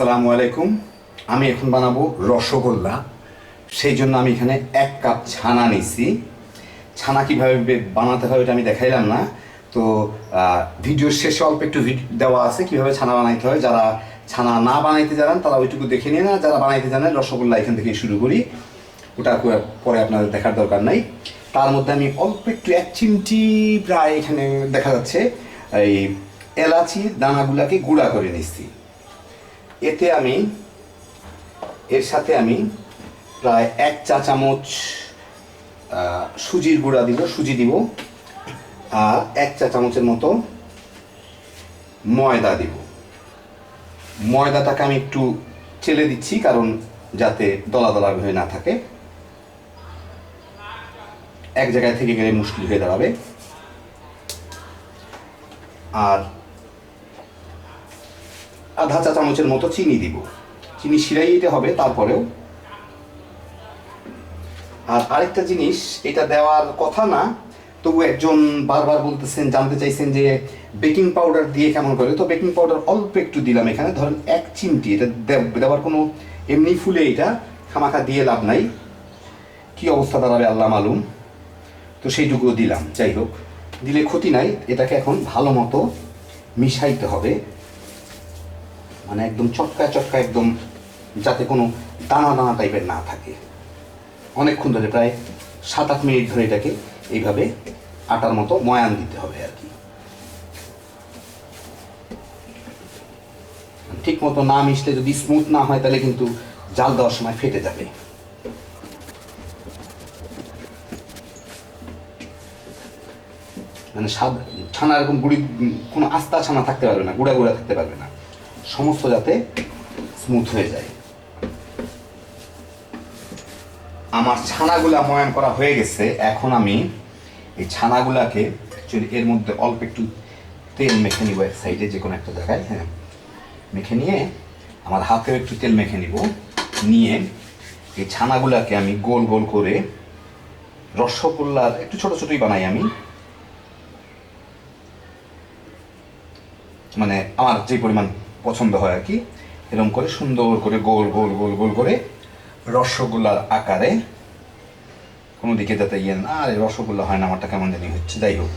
আসসালামু আলাইকুম। আমি এখন বানাবো রসগোল্লা। সেই জন্য আমি এখানে এক কাপ ছানা নিছি ছানা কীভাবে বানাতে হবে এটা আমি দেখাইলাম না। তো ভিডিওর শেষে অল্প একটু দেওয়া আছে কীভাবে ছানা বানাইতে হয়। যারা ছানা না বানাইতে জানেন, তারা ওইটুকু দেখে নিয়ে না। যারা বানাইতে জানেন, রসগোল্লা এখান থেকে শুরু করি। ওটা পরে আপনাদের দেখার দরকার নাই। তার মধ্যে আমি অল্প একটু এক চিমটি প্রায় এখানে দেখা যাচ্ছে। এই এলাচি দানাগুলাকে গুঁড়া করে নিচ্ছি এতে আমি, এর সাথে আমি প্রায় এক চা চামচ সুজির গুঁড়া দিব, সুজি দিব, আর এক চা চামচের মতো ময়দা দিব। ময়দাটাকে আমি একটু চেলে দিচ্ছি, কারণ যাতে দলা দলা হয়ে না থাকে। এক জায়গায় থেকে গেলে মুশকিল হয়ে দাঁড়াবে। আর আধা চা চামচের মতো চিনি দিব। চিনি শিরাই দিতে হবে তারপরেও। আর আরেকটা জিনিস, এটা দেওয়ার কথা না, তবু একজন বারবার বলতেছেন, জানতে চাইছেন যে বেকিং পাউডার দিয়ে কেমন করে। তো বেকিং পাউডার অল্প একটু দিলাম এখানে, ধরেন এক চিমটি। এটা দেওয়ার কোনো এমনি ফুলে এটা, খামাখা দিয়ে লাভ নাই। কি অবস্থা দাঁড়াবে আল্লাহ মালুম। তো সেইটুকু দিলাম, যাই হোক। দিলে ক্ষতি নাই, এটাকে এখন ভালো মতো মিশাইতে হবে। মানে একদম চটকা চটকা একদম যাতে কোনো দানা দানা টাইপের না থাকে। অনেকক্ষণ ধরে প্রায় সাত আট মিনিট ধরে এটাকে এইভাবে আটার মতো ময়ান দিতে হবে আর কি। ঠিক মতো না মিশলে যদি স্মুথ না হয়, তাহলে কিন্তু জাল দেওয়ার সময় ফেটে যাবে। মানে ছানা এরকম গুড়ি কোনো আস্তা ছানা থাকতে পারবে না, গুঁড়া গুঁড়া থাকতে পারবে না। সমস্ত যাতে স্মুথ হয়ে যায়। আমার ছানাগুলা ময়ান করা হয়ে গেছে। এখন আমি এই ছানাগুলাকে এর মধ্যে অল্প একটু তেল মেখে নিব এক সাইডে যে কোনো একটা জায়গায় হ্যাঁ। মেখে নিয়ে আমার হাতেও একটু তেল মেখে নিব। নিয়ে এই ছানাগুলাকে আমি গোল গোল করে রসগোল্লার একটু ছোট ছোটই বানাই আমি। মানে আমার যে পরিমাণ পছন্দ হয় আর কি। এরকম করে সুন্দর করে গোল গোল গোল গোল করে রসগোল্লার আকারে কোনো দিকে যাতে ইয়ে না, আরে রসগোল্লা হয় না, আমারটা কেমন জানি হচ্ছে। যাই হোক,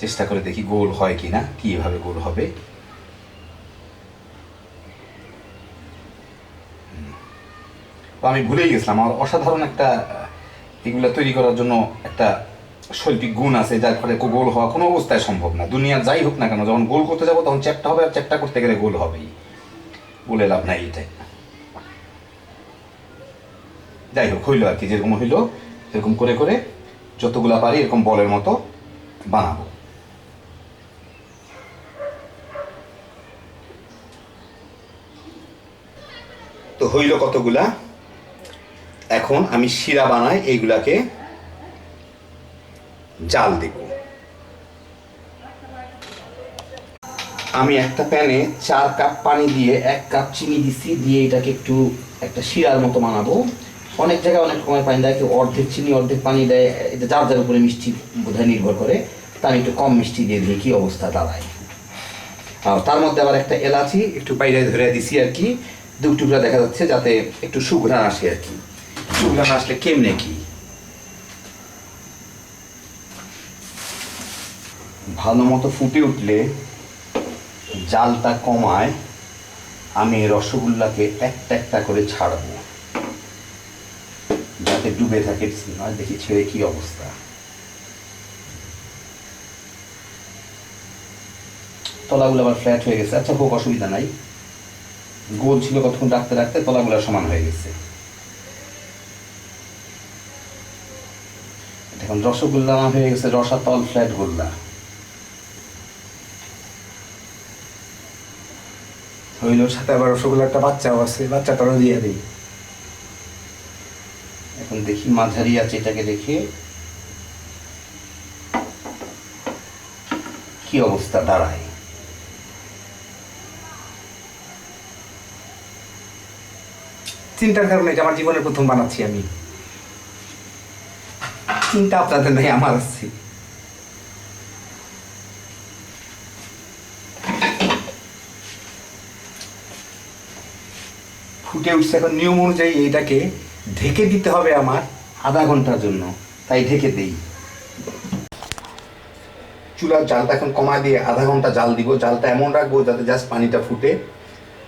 চেষ্টা করে দেখি গোল হয় কি না কীভাবে গোল হবে। আমি ভুলেই গেছিলাম, আমার অসাধারণ একটা, এগুলো তৈরি করার জন্য একটা শৈল্পিক গুণ আছে যার ফলে গোল হওয়া কোনো অবস্থায় সম্ভব না। দুনিয়া যাই হোক না কেন, যখন গোল করতে যাব তখন চ্যাপটা হবে আর চ্যাপটা করতে গেলে গোল হবেই। বলে লাভ নাই এটাই। যাই হোক, হইল আর কি, যেরকম হইল এরকম করে করে যতগুলা পারি এরকম বলের মতো বানাবো। তো হইল কতগুলা? এখন আমি শিরা বানাই এইগুলাকে জাল দেব। আমি একটা প্যানে চার কাপ পানি দিয়ে এক কাপ চিনি দিচ্ছি দিয়ে এটাকে একটু একটা শিরার মতো বানাবো। অনেক জায়গায় অনেক রকমের পানি দেয় অর্ধেক চিনি, অর্ধেক পানি দেয় এটা যার যার উপরে মিষ্টি বোধহয় নির্ভর করে, তা আমি একটু কম মিষ্টি দিয়ে দিই কী অবস্থা দাঁড়ায়। আর তার মধ্যে আবার একটা এলাচি একটু বাইরে ধরে দিছি আর কি দু টুকরা দেখা যাচ্ছে যাতে একটু সুঘ্রাণ আসে আর কি। সুঘ্রাণ আসলে কেমনে কি? ভালো মতো ফুটে উঠলে জালটা কমায়, আমি রসগোল্লাকে একটা একটা করে ছাড়বো। যাতে ডুবে থাকে, নয় দেখি ছেড়ে কি অবস্থা। তলাগুলো আবার ফ্ল্যাট হয়ে গেছে। আচ্ছা হোক, অসুবিধা নাই। গোল ছিল কতক্ষণ রাখতে রাখতে তলাগুলো সমান হয়ে গেছে। এখন রসগোল্লা হয়ে গেছে, রসাতল ফ্ল্যাট গোল্লা। হইল সাথে আবার রসগোল্লা একটা বাচ্চাও আছে বাচ্চাটারও দিয়ে দিই। এখন দেখি মাঝারি আছে এটাকে দেখে। কি অবস্থা দাঁড়ায় চিন্তার কারণে এটা আমার জীবনের প্রথম বানাচ্ছি আমি। চিন্তা আপনাদের নাই আমার আছে। ফুটে উঠছে এখন নিয়ম অনুযায়ী এইটাকে ঢেকে দিতে হবে আমার আধা ঘণ্টার জন্য। তাই ঢেকে দেই। চুলার জালটা এখন কমায় দিয়ে আধা ঘণ্টা জাল দিব। জালটা এমন রাখব যাতে জাস্ট পানিটা ফুটে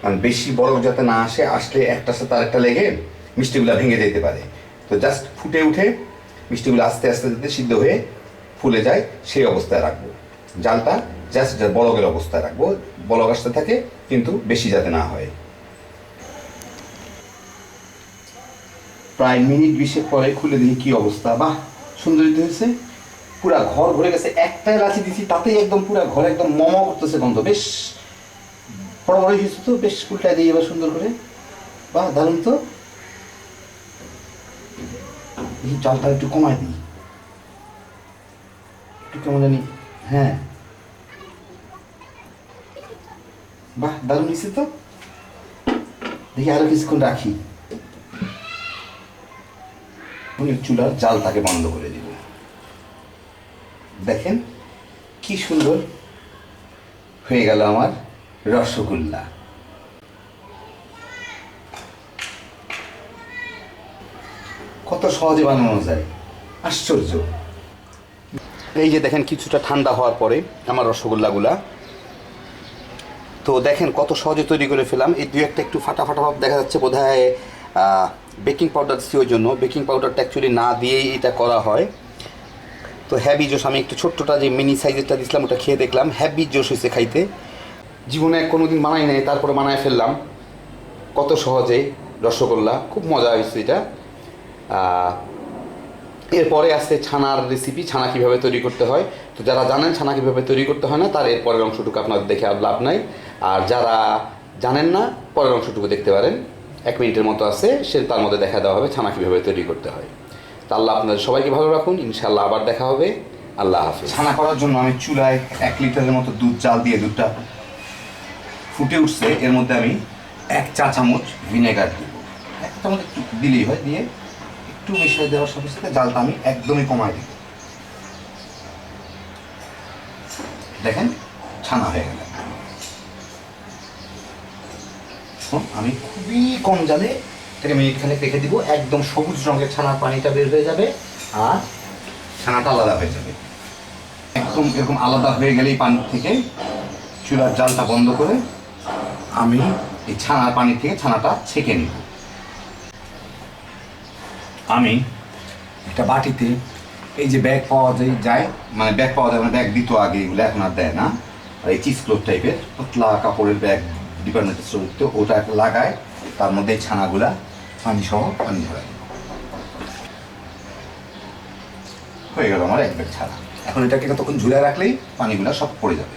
কারণ বেশি বরফ যাতে না আসে, আসলে একটার সাথে আরেকটা লেগে মিষ্টিগুলো ভেঙে যেতে পারে। তো জাস্ট ফুটে উঠে মিষ্টিগুলো আস্তে আস্তে যাতে সিদ্ধ হয়ে ফুলে যায়, সেই অবস্থায় রাখব। জালটা জাস্ট বলকের অবস্থায় রাখব। বলক আসতে থাকে, কিন্তু বেশি যাতে না হয়। প্রায় মিনিট বিশেক পরে খুলে দেখি কি অবস্থা। বাহ, সুন্দর হয়েছে। পুরা ঘর ভরে গেছে একটা এলাচি দিছি, তাতেই একদম পুরা ঘর একদম মমা করতেছে গন্ধ। বেশ, বড় বড় হয়েছে তো, বেশ, উল্টায় দিই এবার সুন্দর করে। বাহ, দারুণ তো। চালটা একটু কমায় দিই। একটু কেমন জানি হ্যাঁ। বাহ, দারুণ হয়েছে তো। দেখি আরও কিছুক্ষণ রাখি। আমি চুলার জালটাকে বন্ধ করে দিব। দেখেন কি সুন্দর হয়ে গেল আমার রসগোল্লা। কত সহজে বানানো যায়, আশ্চর্য। এই যে দেখেন কিছুটা ঠান্ডা হওয়ার পরে আমার রসগোল্লাগুলা। তো দেখেন কত সহজে তৈরি করে ফেলাম, এই দুই একটা একটু ফাটা ফাটা ভাব দেখা যাচ্ছে বোধ হয় বেকিং পাউডার ওই জন্য, বেকিং পাউডারটা অ্যাকচুয়ালি না দিয়েই এটা করা হয়। তো হ্যাভি জোস আমি একটু ছোট্টটা যে মিনি সাইজেরটা দিছিলাম, ওটা খেয়ে দেখলাম। হ্যাভি জোস হয়েছে খাইতে। জীবনে কোনো দিন বানাই নাই, তারপরে বানায় ফেললাম। কত সহজে, রসগোল্লা, খুব মজা হয়েছে এটা। এরপরে আছে ছানার রেসিপি ছানা কীভাবে তৈরি করতে হয়। তো যারা জানেন ছানা কীভাবে তৈরি করতে হয় না, তার এর পরের অংশটুকু আপনাদের দেখে আর লাভ নাই। আর যারা জানেন না, পরের অংশটুকু দেখতে পারেন। এক মিনিটের মতো আছে, সে তার মধ্যে দেখা দেওয়া হবে, ছানা কীভাবে তৈরি করতে হয়। তা আল্লাহ আপনাদের সবাইকে ভালো রাখুন ইনশাল্লাহ আবার দেখা হবে। আল্লাহ হাফিজ। ছানা করার জন্য আমি চুলায় এক লিটারের মতো দুধ, জাল দিয়ে দুধটা ফুটে উঠছে, এর মধ্যে আমি এক চা চামচ ভিনেগার দিব। এক চামচ একটু দিলেই হয়, দিয়ে একটু মিশিয়ে দেওয়ার সাথে সাথে জালটা আমি একদমই কমাই দিব। দেখেন, ছানা হয়ে গেল। এখন আমি খুবই কম জালে এটাকে মিনিট খানেক রেখে দিব। একদম সবুজ রঙের ছানার পানিটা বের হয়ে যাবে আর ছানাটা আলাদা হয়ে যাবে। একদম এরকম আলাদা হয়ে গেলেই পানি থেকে চুলার জালটা বন্ধ করে আমি এই ছানার পানি থেকে ছানাটা ছেঁকে নিব। আমি একটা বাটিতে এই যে ব্যাগ পাওয়া যায় যায় মানে ব্যাগ পাওয়া যায় মানে ব্যাগ দিত আগে, এগুলো এখন আর দেয় না। আর এই চিজ ক্লোথ টাইপের, পাতলা কাপড়ের ব্যাগ ডিপার্টমেন্টের তো ওটা একটা লাগায়, তার মধ্যে ছানাগুলা পানি সহ পানি ধরায় হয়ে গেল আমার এক ব্যাগ ছানা। এখন এটাকে কতক্ষণ ঝুলে রাখলেই পানিগুলা সব পড়ে যাবে।